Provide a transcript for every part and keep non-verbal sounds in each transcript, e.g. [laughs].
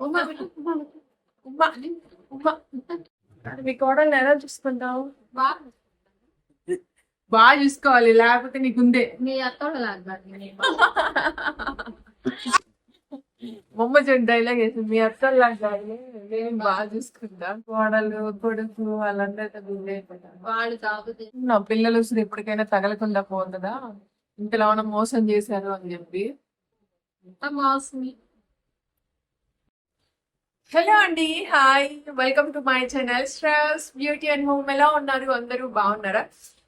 ఉమ్మా ఉమ్మా ఉమ్మా మీ కోడల్ని ఎలా చూసుకుంటావు? బాగా చూసుకోవాలి లేకపోతే నీకుందే మీ మమ్మ చూడు డైలాగ్ వేసింది మీ అత్తలు లాగా నేను బాగా చూసుకుంటా. కోడలు కొడుకు వాళ్ళందరితో బిజీ అయిపోతాను వాడు తాగుతే. నా పిల్లలు అసలు ఎప్పటికైనా తగలకుండా పోతుందా? ఇంతలో ఏమైనా మోసం చేశారు అని చెప్పి. మాస్మి. హలో అండి hi. Welcome to my channel straws beauty and home ఎలా ఉన్నారు? అందరూ బాగున్నారా?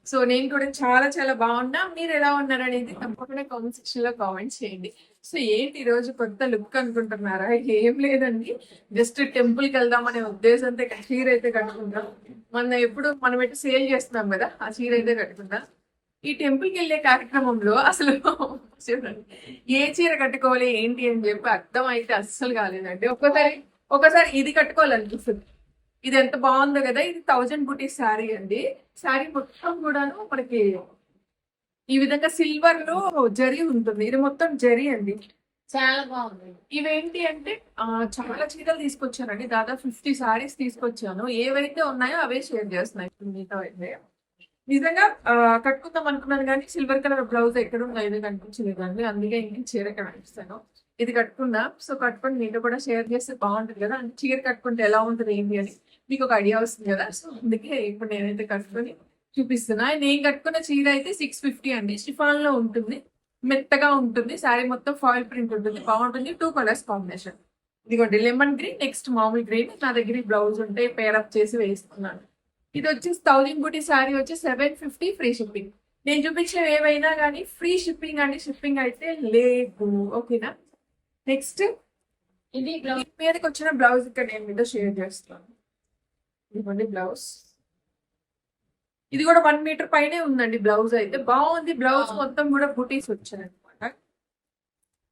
సో నేను కూడా చాలా చాలా బాగున్నా. మీరు ఎలా ఉన్నారు అనేది తప్పకుండా కామెంట్ సెక్షన్లో కామెంట్ చేయండి. సో ఏంటి ఈ రోజు కొత్త లుక్ అనుకుంటున్నారా? ఏం లేదండి. జస్ట్ టెంపుల్కి వెళ్దాం అనే ఉద్దేశంతో చీర అయితే కట్టుకుంటాం మన ఎప్పుడు మనం ఎటు సేల్ చేస్తున్నాం కదా ఆ చీర అయితే కట్టుకుందాం. ఈ టెంపుల్కి వెళ్ళే కార్యక్రమంలో అసలు చూడండి ఏ చీర కట్టుకోవాలి ఏంటి అని చెప్పి అర్థం అయితే అస్సలు కాలేదండి. ఒక్కసారి ఒకసారి ఇది కట్టుకోవాలనిపిస్తుంది ఇది ఎంత బాగుందో కదా ఇది థౌజండ్ బుటీస్ శారీ అండి. శారీ మొత్తం కూడాను మనకి ఈ విధంగా సిల్వర్లో జరీ ఉంటుంది. ఇది మొత్తం జరీ అండి. చాలా బాగుంది. ఇవేంటి అంటే చాలా చీరలు తీసుకొచ్చానండి. దాదాపు ఫిఫ్టీ సారీస్ తీసుకొచ్చాను. ఏవైతే ఉన్నాయో అవే షేర్ చేస్తున్నాయి. మిగతా అయితే. నిజంగా కట్టుకుందాం అనుకున్నాను కానీ సిల్వర్ కలర్ బ్లౌజ్ ఎక్కడ ఉందో ఇది కనిపించలేదు అండి అందుకే ఇంక చీర కనిపిస్తాను ఇది కట్టుకున్నా సో కట్టుకొని మీతో కూడా షేర్ చేస్తే బాగుంటుంది కదా. అంటే చీర కట్టుకుంటే ఎలా ఉంటుంది ఏంటి అని మీకు ఒక ఐడియా వస్తుంది కదా. సో అందుకే ఇప్పుడు నేనైతే కట్టుకొని చూపిస్తున్నా. నేను కట్టుకున్న చీర అయితే సిక్స్ ఫిఫ్టీ అండి. షిఫాన్లో ఉంటుంది. మెత్తగా ఉంటుంది. శారీ మొత్తం ఫాయిల్ ప్రింట్ ఉంటుంది. బాగుంటుంది. Two colours combination. ఇదిగోండి లెమన్ గ్రీన్ నెక్స్ట్ మామూలు గ్రీన్. నా దగ్గర బ్లౌజ్ ఉంటే పేరప్ చేసి వేస్తున్నాను ఇది వచ్చేసి థౌజండ్ బుటీ శారీ వచ్చి సెవెన్ ఫిఫ్టీ ఫ్రీ షిప్పింగ్. నేను చూపించిన ఏవైనా కానీ ఫ్రీ షిప్పింగ్ అండి షిప్పింగ్ అయితే లేదు. ఓకేనా? నెక్స్ట్ ఇది బ్లౌజ్ మీదకి వచ్చిన బ్లౌజ్ ఇక్కడ నేను మీతో షేర్ చేస్తాను. ఇదిగోండి బ్లౌజ్. ఇది కూడా వన్ మీటర్ పైనే ఉందండి బ్లౌజ్ అయితే. బాగుంది బ్లౌజ్. మొత్తం కూడా బుటీస్ వచ్చాయి అనమాట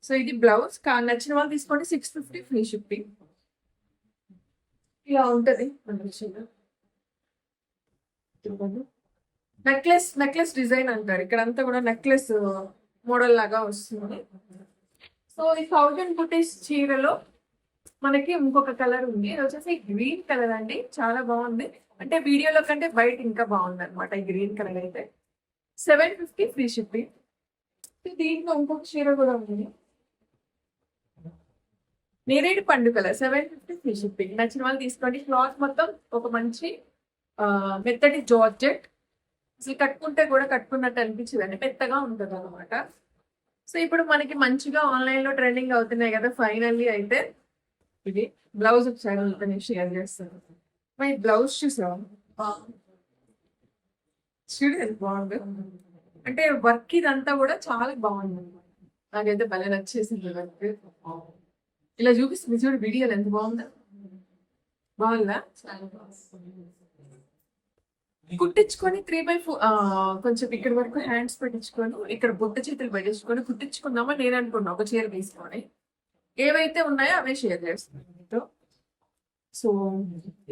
సో ఇది బ్లౌజ్. కా నచ్చిన వాళ్ళు తీసుకోండి. సిక్స్ ఫిఫ్టీ ఫ్రీ షిప్పింగ్ ఇలా ఉంటది. నెక్లెస్ నెక్లెస్ డిజైన్ అంటారు. ఇక్కడ అంతా కూడా నెక్లెస్ మోడల్ లాగా వస్తుంది. సో ఈ థౌజండ్ బుటీస్ చీరలో మనకి ఇంకొక కలర్ ఉంది. ఇది వచ్చేసి గ్రీన్ కలర్ అండి. చాలా బాగుంది. అంటే వీడియోలో కంటే బయట ఇంకా బాగుంది అనమాట ఈ గ్రీన్ కలర్ అయితే. సెవెన్ ఫిఫ్టీ ఫ్రీ షిప్పింగ్ దీంట్లో ఇంకొక చీర కూడా ఉంది. నేరేడు పండు colour seven fifty free shipping నచ్చిన వాళ్ళు తీసుకోండి. క్లాత్ మొత్తం ఒక మంచి మెత్తటి జార్జెట్. అసలు కట్టుకుంటే కూడా కట్టుకున్నట్టు అనిపించదండి. మెత్తగా ఉంటుంది అనమాట సో ఇప్పుడు మనకి మంచిగా ఆన్లైన్లో ట్రెండింగ్ అవుతున్నాయి కదా ఫైనల్లీ అయితే ఇది బ్లౌజ్ ఒకసారి నేను షేర్ చేస్తాను. మరి బ్లౌజ్ చూసావా? చూడు ఎంత బాగుంది. అంటే వర్క్ ఇదంతా కూడా చాలా బాగుంది. నాకైతే భలే నచ్చేసింది వర్క్ ఇలా చూపిస్తుంది చూడు వీడియోలు ఎంత బాగుందా. బాగుందా చాలా బాగుంది? కుట్టించుకొని త్రీ బై ఫోర్ కొంచెం ఇక్కడ వరకు హ్యాండ్స్ పెట్టించుకొని ఇక్కడ బుట్ట చేతులు పెట్టించుకొని కుట్టించుకుందామని నేను అనుకున్నా ఒక చీర తీసుకొని. ఏవైతే ఉన్నాయో అవే షేర్ చేస్తాను మీతో. సో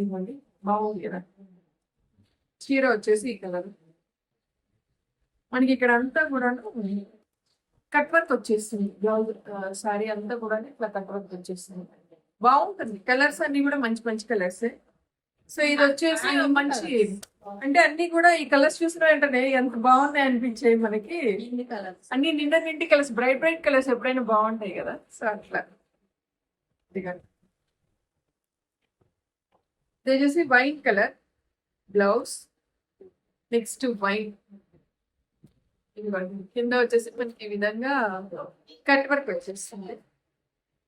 ఇవ్వండి బాగుంది కదా? చీర వచ్చేసి ఈ కలర్ మనకి ఇక్కడ అంతా కూడా కట్ వర్క్ వచ్చేస్తుంది. బ్లౌజ్ సారీ అంతా కూడా ఇట్లా కట్ వర్క్ వచ్చేస్తుంది. బాగుంటుంది. కలర్స్ అన్ని కూడా మంచి మంచి కలర్స్ సో ఇది వచ్చేసి మంచి అంటే అన్ని కూడా ఈ కలర్స్ చూసిన వెంటనే ఎంత బాగున్నాయి అనిపించాయి మనకి. అన్ని నిండా నిండి కలర్స్ బ్రైట్ బ్రైట్ కలర్స్ ఎప్పుడైనా బాగుంటాయి కదా. సో అట్లా. ఇది వచ్చేసి white colour blouse. Next white కింద వచ్చేసి మనకి ఈ విధంగా కట్ వర్క్ వచ్చేస్తుంది.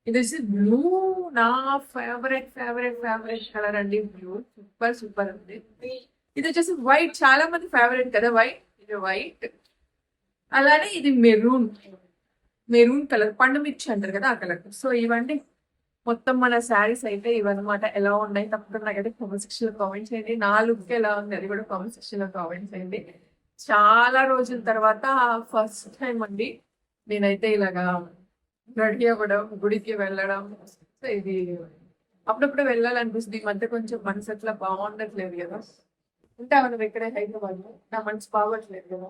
ఇది వచ్చి బ్లూ నా ఫేవరెట్ ఫేవరెట్ ఫేవరెట్ కలర్ అండి. బ్లూ. సూపర్ సూపర్ ఉంది. ఇది వచ్చేసి వైట్ చాలా మంది ఫేవరెట్ కదా వైట్ ఇది వైట్ అలానే ఇది మెరూన్ మెరూన్ కలర్ పండు మిర్చి అంటారు కదా ఆ కలర్ సో ఇవన్నీ మొత్తం మన శారీస్ అయితే ఇవన్నమాట. ఎలా ఉన్నాయి తప్పకుండా నాకైతే కామెంట్ సెక్షన్లో కామెంట్ చేయండి. నా లుక్ ఎలా ఉంది అది కూడా కామెంట్ సెక్షన్లో కామెంట్ చేయండి. చాలా రోజుల తర్వాత ఫస్ట్ టైం అండి. నేనైతే ఇలాగా రెడీ అవ్వడం గుడికి వెళ్ళడం. సో ఇది అప్పుడప్పుడు వెళ్ళాలనిపిస్తుంది. ఈ మధ్య కొంచెం మనసు అట్లా బాగుండట్లేదు కదా. ఉంటా మనం ఇక్కడే హైదరాబాద్లో నా మనసు బాగోట్లేదు కదా.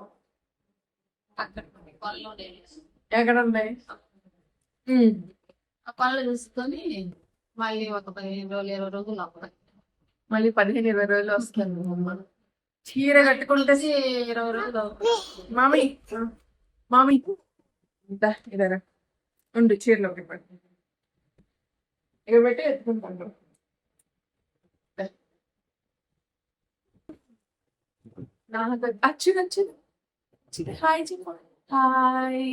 ఎక్కడ ఉన్నాయి పనులు చూసుకొని మళ్ళీ ఒక పదిహేను రోజులు ఇరవై రోజులు అప్పుడు. మళ్ళీ పదిహేను ఇరవై రోజులు వస్తుంది అమ్మ. చీర కట్టుకుంటే ఇరవై రోజులు. మామి మామి ఇంత ఇదరా. ఉండు చీరలోకి పట్టు ఇక పెట్టి ఎత్తుకుంటాను. నాకు హాయ్ హాయ్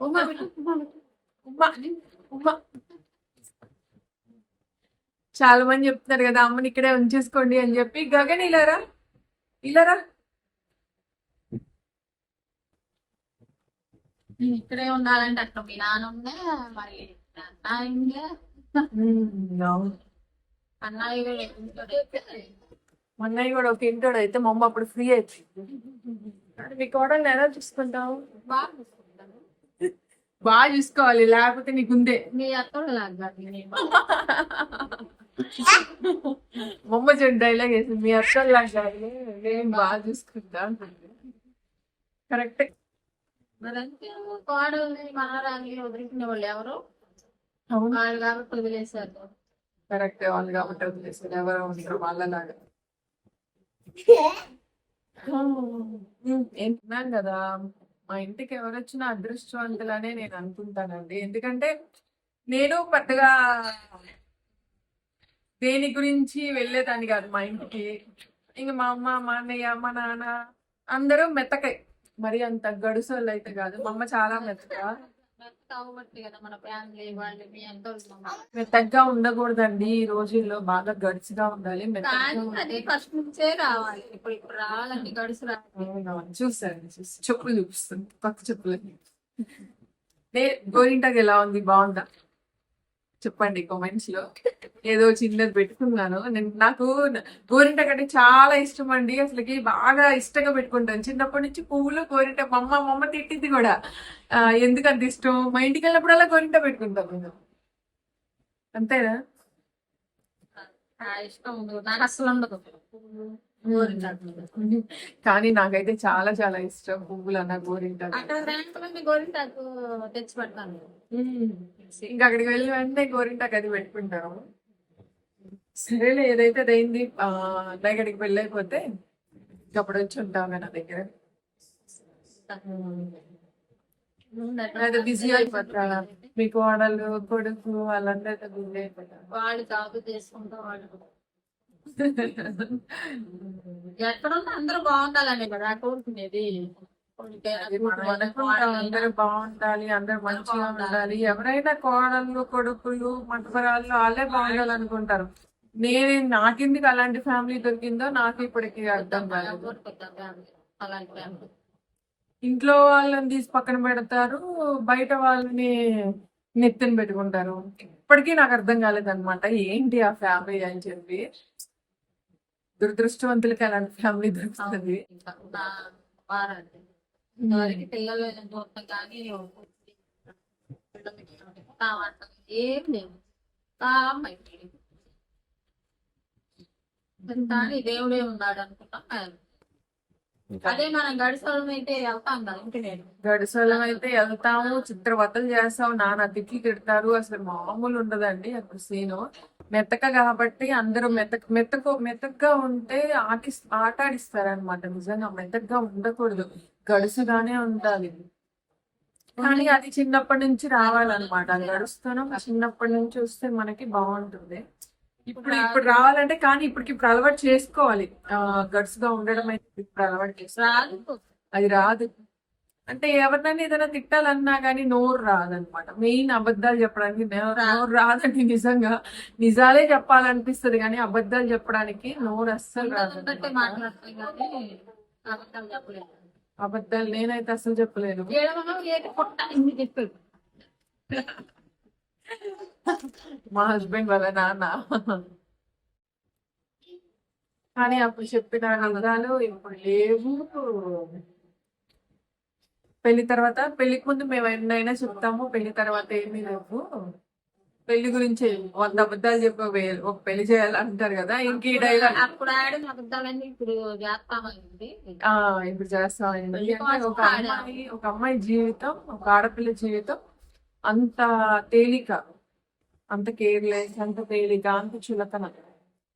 ఉమ్మా ఉమ్మా ఉమ్మా ఉమ్మా చాలా మంది చెప్తున్నారు కదా అమ్మని ఇక్కడే ఉంచేసుకోండి అని చెప్పి. గగన్ ఇలారా? ఇలారా? ఇక్కడే ఉండాలంటే అక్కడ మీ నాన్న ఉండే మరి అన్నయ్య అవును. అన్నయ్య కూడా ఒక ఇంటోడు అయితే మా అమ్మ అప్పుడు ఫ్రీ అయిపోయింది. మీ కోడల్ని ఎలా చూసుకుంటావు? బాగా చూసుకోవాలి లేకపోతే నీకుందే మీ లాగా అమ్మ. చూడు డైలాగ్ వేసింది మీ అక్కల్లాగా నేను బాగా చూసుకుంటా కరెక్ట్. కోడల్ని మనరాన్ని వదిలించిన వాళ్ళు ఎవరు? వాళ్ళు కాబట్టి వదిలేశారు. కరెక్ట్ వాళ్ళు కాబట్టి వదిలేసారు ఎవరో ఉంటారు వాళ్ళలాగా. విన్నాను కదా మా ఇంటికి ఎవరు అదృష్టవంతులనే నేను అనుకుంటానండి. ఎందుకంటే నేను పెద్దగా దేని గురించి వెళ్ళేదాన్ని కాదు మా ఇంటికి. ఇంకా మా అమ్మ మా అన్నయ్య మా నాన్న అందరూ మెత్తకాయ మరి అంత గడుసోళ్ళు అయితే కాదు మా అమ్మ చాలా మెత్తగా మెత్తగా ఉండకూడదండి ఈ రోజుల్లో బాగా గడిచిగా ఉండాలి అది ఫస్ట్ నుంచే రావాలి. ఇప్పుడు ఇప్పుడు రావాలంటే గడుసు రావాలి. చూసాను చూసి చెప్పులు చూపిస్తుంది పక్క చెప్పులు గోరింటాకి ఎలా ఉంది? బాగుందా? చెప్పండి కామెంట్స్లో. ఏదో చిన్నది పెట్టుకున్నాను. నేను నాకు గోరింట కంటే చాలా ఇష్టం అండి. అసలుకి బాగా ఇష్టంగా పెట్టుకుంటాను. చిన్నప్పటి నుంచి పువ్వులు గోరింట మా అమ్మ మా అమ్మ తిట్టింది కూడా. ఆ, ఎందుకు అంత ఇష్టం? మా ఇంటికి వెళ్ళినప్పుడల్లా గోరింట పెట్టుకుంటాం నేను అంతేనా? ఇష్టం ఉండదు. నాకు అసలు ఉండదు. కానీ నాకైతే చాలా చాలా ఇష్టం పువ్వులు అన్న గోరింటాకు గోరింటాకు తెచ్చి పెడతాను ఇంకా అక్కడికి వెళ్ళి వెంటనే గోరింటాకు అది పెట్టుకుంటాము సరేలే ఏదైతే అదైంది ఆ, అక్కడికి వెళ్ళైపోతే అప్పుడు వచ్చి ఉంటాం నా దగ్గర. బిజీ అయిపోతారా? మీకు వాడలు కొడుకు వాళ్ళందరితో బిజీ అయిపోతారు? వాడు జాబ్ చేసుకుంటా వాడు [laughs] ఎక్కడున్నా అందరూ బాగుండాలని కదా కోరుకునేది అందరూ బాగుండాలి అందరూ మంచిగా ఉండాలి. ఎవరైనా కోడళ్ళు కొడుకులు మటపరాళ్ళు వాళ్ళే బాగుండాలి అనుకుంటారు నేను నాకెందుకు అలాంటి ఫ్యామిలీ దొరికిందో నాకు ఇప్పటికీ అర్థం family. ఇంట్లో వాళ్ళని తీసి పక్కన పెడతారు బయట వాళ్ళని నెత్తిన పెట్టుకుంటారు. ఇప్పటికీ నాకు అర్థం కాలేదన్నమాట ఏంటి ఆ ఫ్యామిలీ అని చెప్పి. దురదృష్టవంతులకి అలాంటి ఫ్యామిలీ దొరుకుతుంది. పిల్లలు కానీ ఏం లేవు. దేవుడే ఉన్నాడు అనుకుంటాం అదే మనం గడిసోళం అయితే వెళ్తాం గడిసెలం అయితే వెళ్తాము చిత్రవతలు చేస్తాము నాన్న తిట్లు తిడతారు. అసలు మామూలు ఉండదండి అప్పుడు సీను. మెత్తక కాబట్టి అందరూ మెత్తక మెత్తకు మెత్తగా ఉంటే ఆకి ఆట ఆడిస్తారనమాట నిజంగా మెత్తగా ఉండకూడదు. గడుసుగానే ఉండాలి. కానీ అది చిన్నప్పటి నుంచి రావాలన్నమాట. గడుస్తాను చిన్నప్పటి నుంచి వస్తే మనకి బాగుంటుంది. ఇప్పుడు ఇప్పుడు రావాలంటే కానీ ఇప్పటికి ఇప్పుడు అలవాటు చేసుకోవాలి. గడుసుగా ఉండడం అయితే ఇప్పుడు అలవాటు చేసుకోవాలి. అది రాదు. అంటే ఎవరినైనా ఏదైనా తిట్టాలన్నా కానీ నోరు రాదనమాట. మెయిన్ అబద్ధాలు చెప్పడానికి నోరు రాదండి నిజంగా. నిజాలే చెప్పాలనిపిస్తది కానీ అబద్ధాలు చెప్పడానికి నోరు అస్సలు రాదు చెప్పలేదు అబద్ధాలు నేనైతే అస్సలు చెప్పలేను. మా హస్బెండ్ వాళ్ళ నాన్న. కానీ అప్పుడు చెప్పిన నిజాలు ఇప్పుడు లేవు. పెళ్ళి తర్వాత పెళ్ళికి ముందు మేము ఎన్నైనా చెప్తాము పెళ్ళి తర్వాత ఏమీ లేవు. పెళ్ళి గురించి వంద అబద్ధాలు చెప్పి ఒక- పెళ్ళి చేయాలంటారు కదా ఇంక ఈ డైలాగ్ అప్పుడు ఆడిన అబద్ధాలన్నీ ఇప్పుడు చేస్తామైంది ఆ ఇప్పుడు చేస్తామండి. ఒక అమ్మాయి ఒక అమ్మాయి జీవితం ఒక ఆడపిల్ల జీవితం అంత తేలిక. అంత కేర్లెస్ అంత తేలిక అంత చులకన.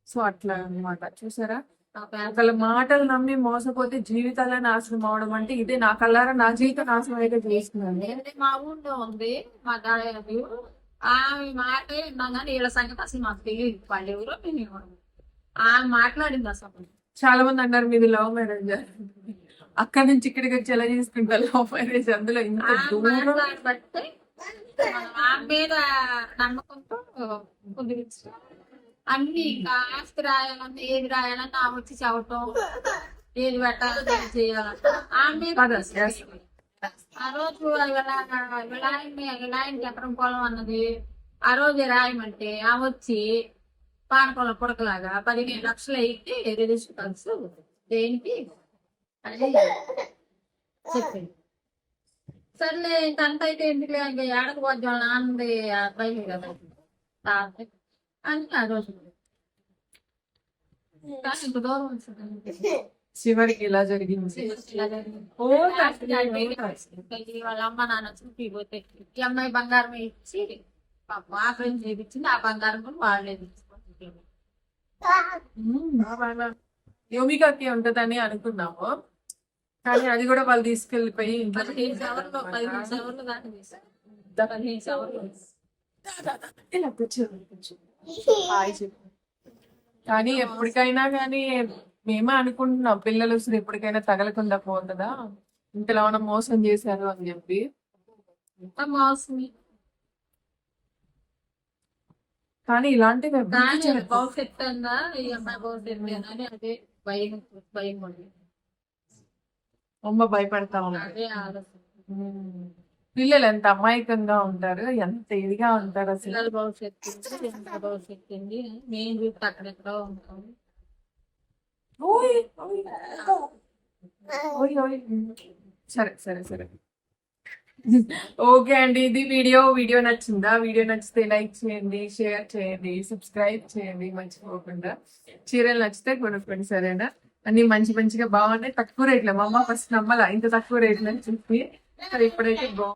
సో అట్లా అన్నమాట. చూసారా? ఒకళ్ళ మాటలు నమ్మి మోసపోతే జీవితాలే నాశనం అవడం అంటే ఇదే నా కళ్ళారా నా జీవితం నాశనం అయితే చేస్తున్నాను మా ఊళ్ళో ఉంది మా దాడి ఆమె మాట విన్నాం కానీ వీళ్ళ సంగతి అసలు మాకు తెలియదు వాళ్ళు ఎవరో మేము ఎవరో. ఆమె మాట్లాడింది అసలు. చాలా మంది అన్నారు మీది లవ్ మ్యారేజ్ అక్కడి నుంచి ఇక్కడికి వచ్చి ఎలా చేసుకుంటారు లవ్ మ్యారేజ్ అందులో ఇంత దూరం మీద నమ్మకంతో కుదిరించు అన్ని ఇంకా ఆస్తి రాయాలన్నా ఏది రాయాలన్నా ఆమె వచ్చి చెప్పటం ఏది పెట్టాలి ఏది చేయాలంటే. ఆమె. ఆ రోజు విలాయనికి ఎకరం పొలం అన్నది ఆ రోజు రాయమంటే ఆమె వచ్చి పానకొల పుడకలాగా పదిహేను లక్షలు అయితే రిజిస్టర్ కలిసి దేనికి? అని చెప్పింది సర్లే ఇంకంత అయితే ఎందుకులే ఇంకా ఏడకు పోద్దాం నాన్నది అబ్బాయి కదా తాత అని ఆ రోజు చివరికి ఇలా జరిగింది. వాళ్ళ అమ్మ నాన్న చూపిపోతే ఈ అమ్మాయి బంగారం ఇచ్చి పాపం ఆపరేషన్ చేయించింది. ఆ బంగారం కూడా వాళ్ళే తీసుకుంటుంది యోమికాకి ఉంటదని అనుకున్నాము. కానీ అది కూడా వాళ్ళు తీసుకెళ్ళిపోయి కానీ ఎప్పటికైనా కానీ మేమే అనుకుంటున్నాం పిల్లలు ఎప్పటికైనా తగలకుండా పోతుందా? ఇంతలో మనం మోసం చేశారు అని చెప్పి. కానీ ఇలాంటివి. భవిష్యత్తు ఉందా? ఈ అమ్మాయి అని అదే భయం భయం అమ్మ భయపడతా ఉమ్. పిల్లలు ఎంత అమాయకంగా ఉంటారు ఎంత ఇదిగా ఉంటారు అసలు. భవిష్యత్తు ఎంత భవిష్యత్తు మేము చూస్తే అక్కడెక్కడో ఉంటాం. సరే సరే సరే. ఓకే అండి ఇది వీడియో. వీడియో నచ్చిందా? వీడియో నచ్చితే లైక్ చేయండి షేర్ చేయండి సబ్స్క్రైబ్ చేయండి మర్చిపోకుండా. చీరలు నచ్చితే కొనుక్కోండి సరేనా? అన్ని మంచి మంచిగా బాగున్నాయి. తక్కువ రేట్లో. మా అమ్మ ఫస్ట్ నమ్మలా. ఇంత తక్కువ రేట్లు అని చెప్పి. ఇప్పుడైతే బాగుంది.